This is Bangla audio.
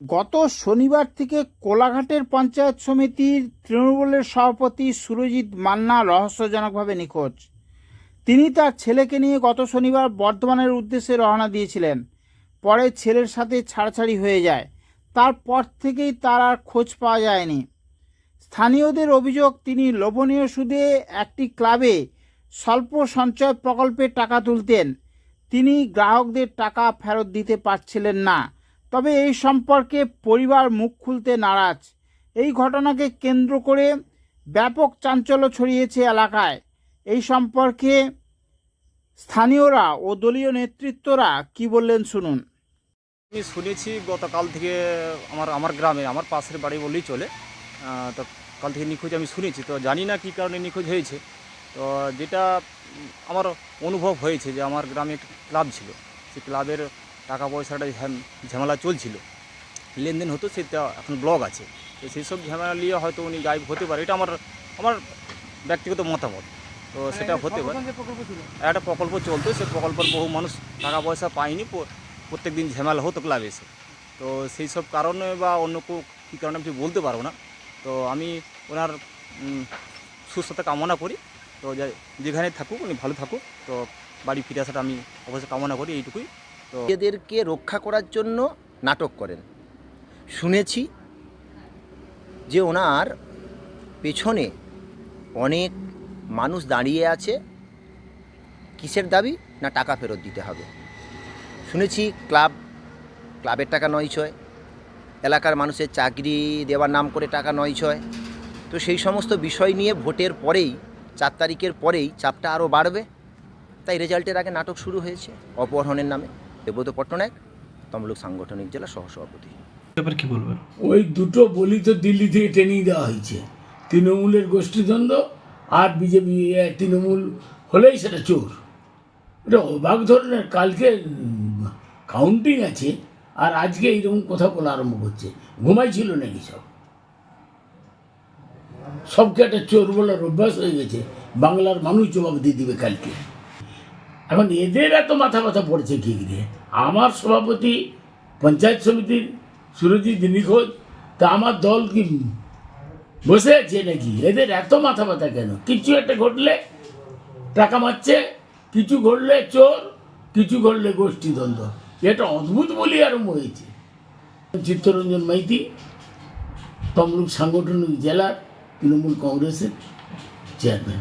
গত শনিবার থেকে কোলাঘাটের পঞ্চায়েত সমিতির তৃণমূলের সভাপতি সুরজিৎ মান্না রহস্যজনকভাবে নিখোঁজ। তিনি তার ছেলেকে নিয়ে গত শনিবার বর্ধমানের উদ্দেশ্যে রওনা দিয়েছিলেন। পরে ছেলের সাথে ছাড়াছাড়ি হয়ে যায়। তারপর থেকেই তার আর খোঁজ পাওয়া যায়নি। স্থানীয়দের অভিযোগ, তিনি লোভনীয় সুদে একটি ক্লাবে স্বল্প সঞ্চয় প্রকল্পের টাকা তুলতেন। তিনি গ্রাহকদের টাকা ফেরত দিতে পারছিলেন না। তবে এই সম্পর্কে পরিবার মুখ খুলতে নারাজ। এই ঘটনাকে কেন্দ্র করে ব্যাপক চাঞ্চল্য ছড়িয়েছে এলাকায়। এই সম্পর্কে স্থানীয়রা ও দলীয় নেতৃত্বরা কি বললেন শুনুন। আমি শুনেছি গতকাল থেকে আমার আমার গ্রামে, আমার পাশের বাড়ি বললেই চলে। তো কাল থেকে নিখোঁজ আমি শুনেছি। তো জানি না কী কারণে নিখোঁজ হয়েছে। তো যেটা আমার অনুভব হয়েছে যে আমার গ্রামে একটা ক্লাব ছিল। সেই ক্লাবের টাকা পয়সাটা ঝাম- ঝামেলা চলছিল। লেনদেন হতো সেটা এখন ব্লগ আছে। তো সেই সব ঝামেলা নিয়ে হয়তো উনি গায়েব হতে পারে। এটা আমার আমার ব্যক্তিগত মতামত। তো সেটা হতে পারে। একটা প্রকল্প চলতো সেই প্রকল্পের বহু মানুষ টাকা পয়সা পায়নি প্রত্যেক দিন ঝামেলা হতো ক্লাবে এসে। তো সেই সব কারণে বা অন্য কেউ কী কারণে আমি বলতে পারব না। তো আমি ওনার সুস্থতা কামনা করি। তো যেখানে থাকুক উনি ভালো থাকুক। তো বাড়ি ফিরে আসাটা আমি অবশ্যই কামনা করি। এইটুকুই। নিজেদেরকে রক্ষা করার জন্য নাটক করেন। শুনেছি যে ওনার পেছনে অনেক মানুষ দাঁড়িয়ে আছে। কিসের দাবি? না টাকা ফেরত দিতে হবে। শুনেছি ক্লাব, ক্লাবের টাকা নয় ছয়। এলাকার মানুষের চাকরি দেওয়ার নাম করে টাকা নয় ছয়। তো সেই সমস্ত বিষয় নিয়ে ভোটের পরেই, চার তারিখের পরেই চাপটা আরও বাড়বে। তাই রেজাল্টের আগে নাটক শুরু হয়েছে, অপহরণের নামে। দেবব্রত পট্টনায়ক তমলুক সাংগঠনিক জেলা সহসভাপতি। ব্যাপার কি বলবেন? ওই দুটো বলি তো দিল্লি থেকে ট্রেনিং দেওয়া হয়েছে। তৃণমূলের গোষ্ঠীদ্বন্দ্ব আর বিজেপি তৃণমূল হলেই সেটা চোর। এটা অবাক ধরনের। কালকে কাউন্টিং আছে আর আজকে এইরকম কথা বলা আরম্ভ করছে। ঘুমাইছিল নাকি সব? সবকে একটা চোর বলার অভ্যাস হয়ে গেছে। বাংলার মানুষ জবাব দিয়ে দিবে কালকে। এখন এদের এত মাথা ব্যথা পড়ছে কি দিয়ে আমার সভাপতি, পঞ্চায়েত সমিতির সুরজিৎ নিখোঁজ, তা আমার দল কি বসে আছে নাকি? এদের এত মাথা ব্যথা কেন? কিছু একটা ঘটলে টাকা মারছে, কিছু ঘটলে চোর, কিছু ঘটলে গোষ্ঠীদ্বন্দ্ব এটা অদ্ভুত বলি আরম্ভ হয়েছে। চিত্তরঞ্জন মাইতি, তমলুক সাংগঠনিক জেলার তৃণমূল কংগ্রেসের চেয়ারম্যান।